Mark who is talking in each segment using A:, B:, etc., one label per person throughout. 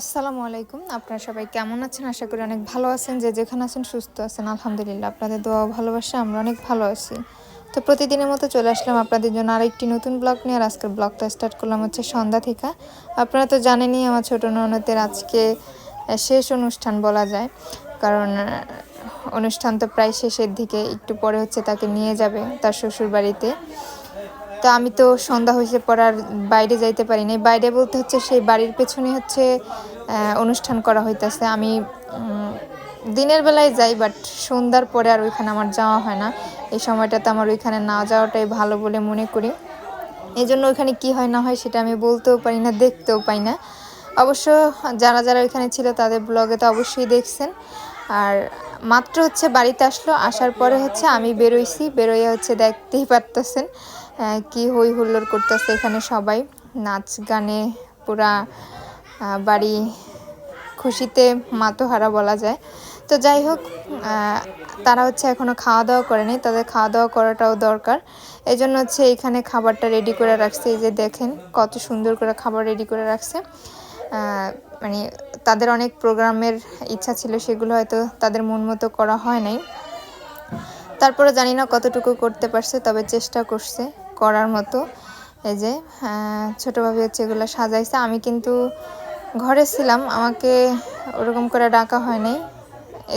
A: আসসালামু আলাইকুম। আপনারা সবাই কেমন আছেন? আশা করি অনেক ভালো আছেন। যে যেখানে আছেন সুস্থ আছেন। আলহামদুলিল্লাহ, আপনাদের দোয়া ভালোবাসা আমরা অনেক ভালো আছি। তো প্রতিদিনের মতো চলে আসলাম আপনাদের জন্য আরেকটি নতুন ব্লগ নিয়ে, আর আজকের ব্লগটা স্টার্ট করলাম হচ্ছে সন্ধ্যা থেকে। আপনারা তো জানেনই আমার ছোটো ননদের আজকে শেষ অনুষ্ঠান বলা যায়। কারণ অনুষ্ঠান তো প্রায় শেষের দিকে, একটু পরে হচ্ছে তাকে নিয়ে যাবে তার শ্বশুর বাড়িতে তো আমি তো সন্ধ্যা হয়েছে পর আর বাইরে যাইতে পারি নাই বাইরে বলতে হচ্ছে সেই বাড়ির পেছনে হচ্ছে অনুষ্ঠান করা হইতেছে। আমি দিনের বেলায় যাই বাট সন্ধ্যার পরে আর ওইখানে আমার যাওয়া হয় না। এই সময়টাতে আমার ওইখানে না যাওয়াটাই ভালো বলে মনে করি। এই জন্য ওইখানে কি হয় না হয় সেটা আমি বলতেও পারি না, দেখতেও পাই না। অবশ্য যারা যারা ওইখানে ছিল তাদের ব্লগে তো অবশ্যই দেখছেন। আর মাত্র হচ্ছে বাড়িতে আসলো, আসার পরে হচ্ছে আমি বেরোইছি, বেরোইয়া হচ্ছে দেখতেই পারতেছেন। কি হই হুল্লোড় করতেছে এখানে সবাই। নাচ গানে পুরা বাড়ি খুশিতে মাতোহারা বলা যায়। তো যাই হোক তারা হচ্ছে এখনও খাওয়া দাওয়া করেনি। তাদের খাওয়া দাওয়া করাটাও দরকার। এই জন্য হচ্ছে এখানে খাবারটা রেডি করে রাখছে। এই যে দেখেন, কত সুন্দর করে খাবার রেডি করে রাখছে। মানে তাদের অনেক প্রোগ্রামের ইচ্ছা ছিল, সেগুলো হয়তো তাদের মন মতো করা হয় নাই। তারপরে জানি না কতটুকু করতে পারছে, তবে চেষ্টা করছে। করার মতো। এই যে আহ, ছোটোভাবে হচ্ছে এগুলো সাজাইছে। আমি কিন্তু ঘরে ছিলাম আমাকে ওরকম করে ডাকা হয় নাই।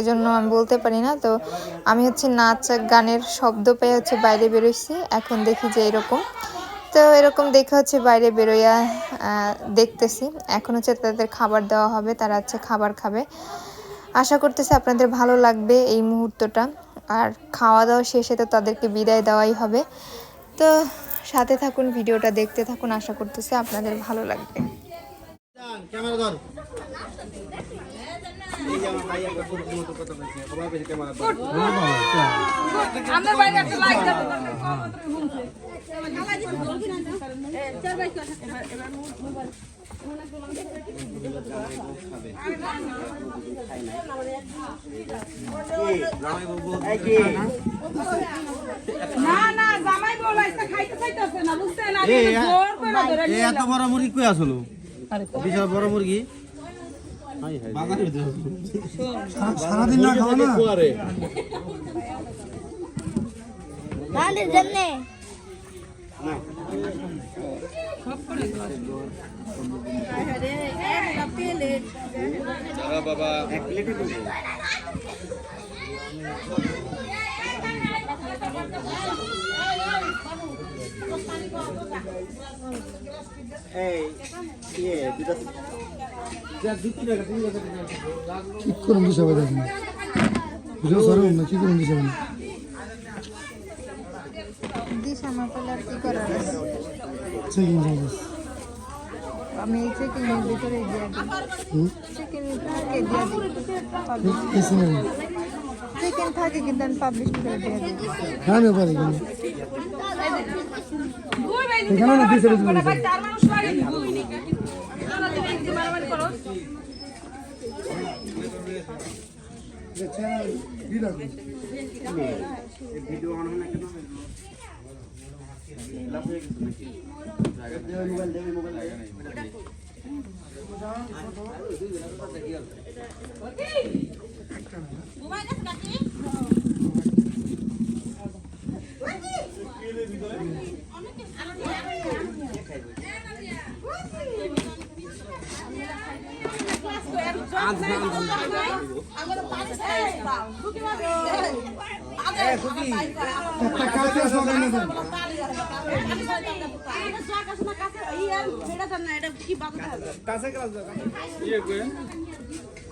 A: জন্য আমি বলতে পারি না। তো আমি হচ্ছে নাচ গানের শব্দ পেয়ে হচ্ছে বাইরে বেরোইছি। এখন দেখি যে এরকম। তো এরকম দেখে হচ্ছে বাইরে বেরোইয়া দেখতেছি। এখন হচ্ছে তাদের খাবার দেওয়া হবে তারা হচ্ছে খাবার খাবে। আশা করতেছি আপনাদের ভালো লাগবে এই মুহূর্তটা। আর খাওয়া দাওয়া শেষে তো তাদেরকে বিদায় দেওয়াই হবে। তো সাথে থাকুন ভিডিওটা দেখতে থাকুন আশা করতেছি আপনাদের ভালো লাগবে।
B: না না জামাই বলাইছে খাইতে চাইতেছে না বুঝছেন? আমি জোর করে ধরে নিয়ে
C: এত বড় মুরগি কই আসলো? বিশাল বড় মুরগি। হাই হাই। সারাদিন না খাওয়া না?
D: তাহলে জন্যে
C: এক প্লেটে করব এই ইয়ে দুটো
E: কি করুন দিছে বাবা দেখুন? বুঝো সরম না কি করুন দিছে চেকিং যাবে
A: আমি এই চেকিংয়ের ভিতরে দিয়ে দিই। দিয়ে
E: না
A: চিকেন থাকে কিন্তু আমি পাবলিশ করে দিয়ে
E: হ্যাঁ না পারি কিন্তু।
B: দুই ভাই
E: এখানে না দিছে দিছে
B: চার মানুষ লাগে দুই তোরা তুমি একটু মারামারি করো
C: ভিডিও অন হয় না কেন লাভ হয়ে গেছে নাকি মোবাইল দেবে
E: না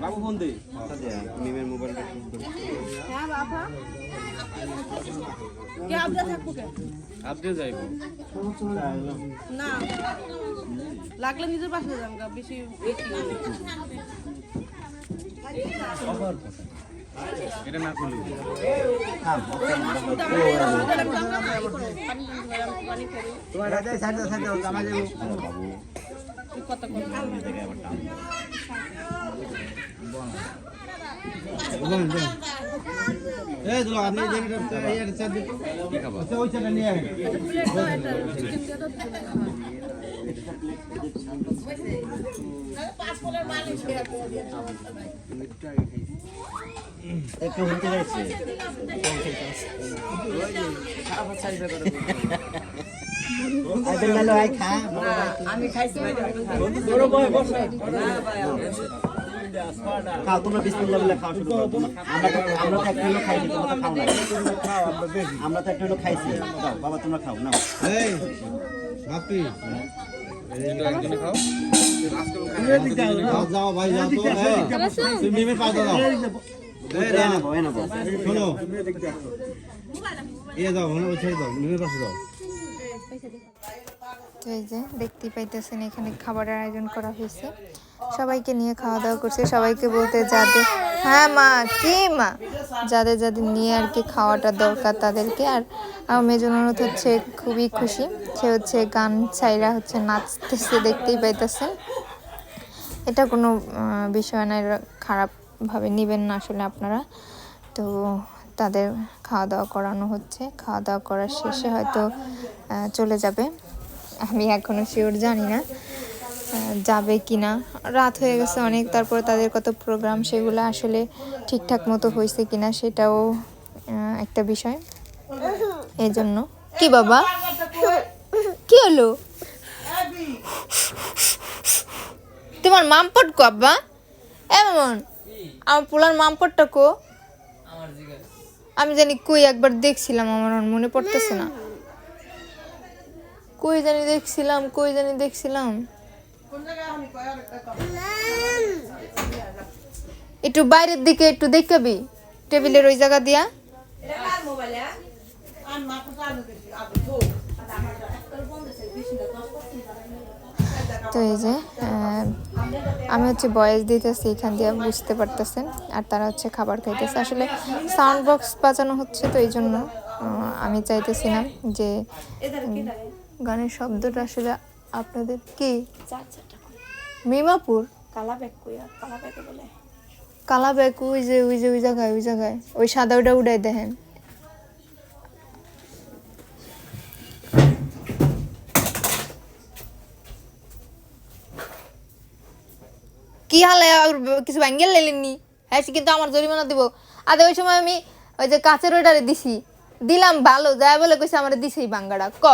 C: বাবু ফোন দে। মিমের মোবাইলটা
B: হ্যাঁ বাবা কে আবদা থাকব কে
C: আপনি যাইব।
B: না লাগলে নিজের গা বেশি বেশি
C: এটা না খুলি তোমার সাইড জামা যাব এই আপনি যেটা আচ্ছা নিয়ে একটু হতে যাচ্ছে আইবেন না লয় খা আমি খাইছি বড় বয় বস খাও তোমরা বিসমিল্লাহ বলে খাওয়া শুরু করো। আমরা তো আমরা তো একটা হলো খাইছি তোমরা তো খাও না। আমরা তো একটা হলো খাইছি বাবা তোমরা খাও
F: এই বাপি যাও ভাই যাও তো তুমি
C: নেব এ নেব
F: শোনো ইয়ে যাও মনে হয় ছেড়ে দাও মিমের পাশে যাও
A: তো এই যে, দেখতেই পাইতেছেন, এখানে খাবারের আয়োজন করা হয়েছে। সবাইকে নিয়ে খাওয়া দাওয়া করছে, সবাইকে বলতে যাদের হ্যাঁ মা, কি মা? যাদের যাদের নিয়ে আর কি খাওয়াটা দরকার তাদেরকে। আর মেজন অনুরোধ হচ্ছে খুবই খুশি। সে হচ্ছে গান ছাইরা হচ্ছে নাচতেছে, দেখতেই পাইতেছেন। এটা কোনো বিষয় না খারাপভাবে নেবেন না আসলে আপনারা। তো তাদের খাওয়া দাওয়া করানো হচ্ছে। খাওয়া দাওয়া করার শেষে হয়তো চলে যাবে। আমি এখনও শিওর জানি না যাবে কি না রাত হয়ে গেছে অনেক তারপরে তাদের কত প্রোগ্রাম সেগুলো আসলে ঠিকঠাক মতো হয়েছে কি না সেটাও একটা বিষয়। এই জন্য কি বাবা? কি হলো? তোমার মামপট কো আব্বা? এমন আমার পোলার মামপটটা কো। আমি জানি কই একবার দেখছিলাম আমার মনে পড়তেছে না। কই জানি দেখছিলাম, কই জানি দেখছিলাম। একটু বাইরের দিকে একটু দেখাবি, টেবিলের ওই জায়গা দিয়া। তো এই যে আমি হচ্ছে বয়স দিতেছি, এখান দিয়ে বুঝতে পারতেছেন, আর তারা হচ্ছে খাবার খাইতেছে। আসলে সাউন্ড বক্স বাজানো হচ্ছে, তো এই জন্য আমি চাইতেছিলাম যে গানের শব্দটা আসলে আপনাদের কি? মিমাপুর?
D: কালা ব্যাগ
A: ওই যে ওই যে ওই জায়গায় ওই জায়গায়। ওই সাদা ওটা উড়াই দেখেন কি হালে আর কিছু ব্যাঙ্গেল লেলেননি হ্যাঁ কিন্তু আমার জরিমানা দিব। আদে ওই সময় আমি ওই যে কাঁচের ওইটারে দিছি। দিলাম ভালো যায় বলে কইছে আমার দিছি বাঙ্গাটা। ক?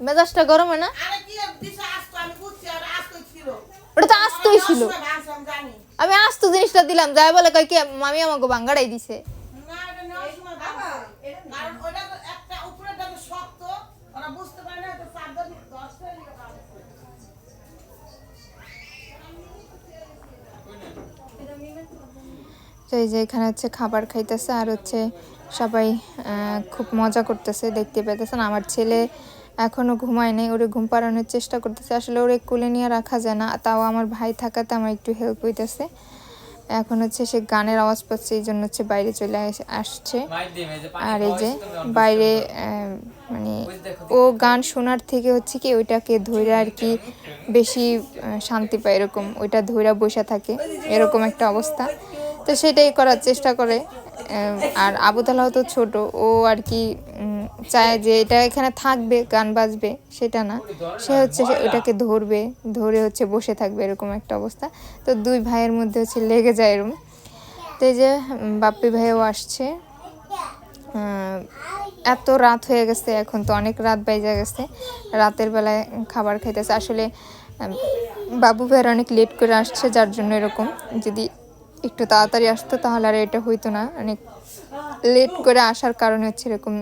A: মেজাজটা গরম হয় না?
B: আরে কি দিশা আসতো আমি বুঝছি আর আসতো ছিল।
A: ওটা তো আসতই ছিল।
B: আমি জানি।
A: আস্ত জিনিসটা দিলাম যাই বলে কয় কি মামি আমাকে বাঙ্গাড়াই দিছে।
B: তো
A: এই যে এখানে হচ্ছে খাবার খাইতেছে আর হচ্ছে সবাই আহ, খুব মজা করতেছে দেখতে পেতেছেন আমার ছেলে এখনও ঘুমায় নাই ওরে ঘুম পাড়ানোর চেষ্টা করতেছে। আসলে ওরে কোলে নিয়ে রাখা যায় না তাও আমার ভাই থাকাতে আমার একটু হেল্প হইতেছে। এখন হচ্ছে সে গানের আওয়াজ পাচ্ছে এই জন্য হচ্ছে বাইরে চলে আসছে। আর এই যে বাইরে মানে ও গান শোনার থেকে হচ্ছে কি ওইটাকে ধৈরা আর কি বেশি শান্তি পায় এরকম ওইটা ধৈরা বসে থাকে এরকম একটা অবস্থা। তো সেটাই করার চেষ্টা করে। আর আবু তালাও তো ছোট, ও আর কি চায় যে এটা এখানে থাকবে, গান বাজবে, সেটা না। সে হচ্ছে ওটাকে ধরবে, ধরে হচ্ছে বসে থাকবে, এরকম একটা অবস্থা। তো দুই ভাইয়ের মধ্যে হচ্ছে লেগে যায় এরকম তো এই যে বাপ্পি ভাইও আসছে। এত রাত হয়ে গেছে এখন তো, অনেক রাত বাইজা গেছে। রাতের বেলায় খাবার খাইতেছে। আসলে বাবু ভাইয়ের অনেক লেট করে আসছে, যার জন্য এরকম। যদি একটু তাড়াতাড়ি আসতো, তাহলে আর এটা হইতো না। অনেক লেট করে আসার কারণে হচ্ছে এরকম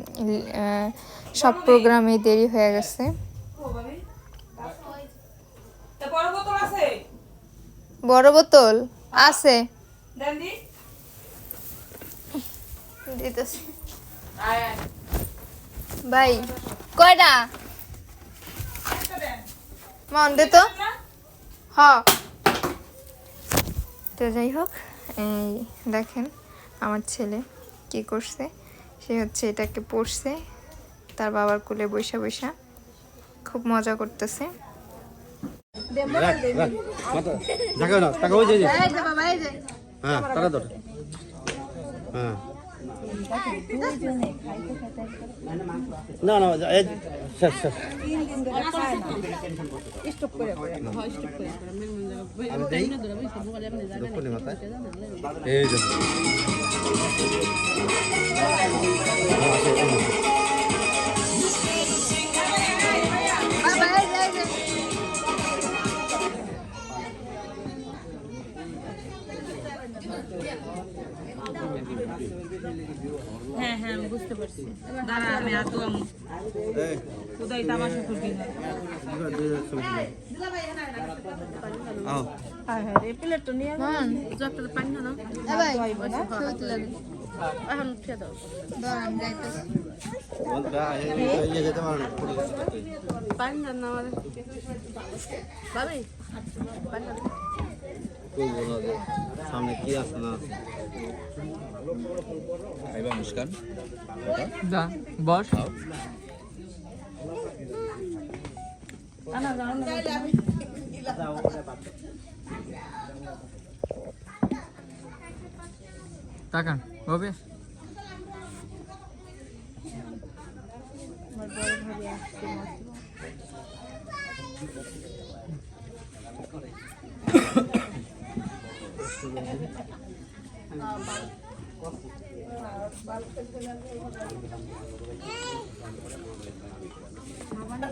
A: সব প্রোগ্রামে দেরি হয়ে গেছে।
B: বড় বোতল আছে।
A: ভাই, কয়টা? মন দে তো। হ। তো যাই হোক। এই দেখেন আমার ছেলে কি করছে? সে হচ্ছে এটাকে পড়ছে তার বাবার কোলে বৈশা বৈশা খুব মজা করতেছে।
E: হ্যাঁ টাকা ধর হ্যাঁ। না না শেষ শেষ
B: হ্যাঁ হ্যাঁ আমি বুঝতে পারছি। দাঁড়া আমি আর তো
E: এই
B: কোথায় তামাশা করবি না।
E: আও।
B: হ্যাঁ হ্যাঁ এই প্লেটটা নিয়ে
A: মান
B: যত পানি না।
A: এ ভাই
B: এখন দাও।
A: যাইতেছি।
E: এই যেতে পারো
B: পানি না আমাদের। ভাবি
E: সামনে কি আছে না আছে।
D: আইবা মুস্কান।
G: যা বস। তাকান হবে? আমাদের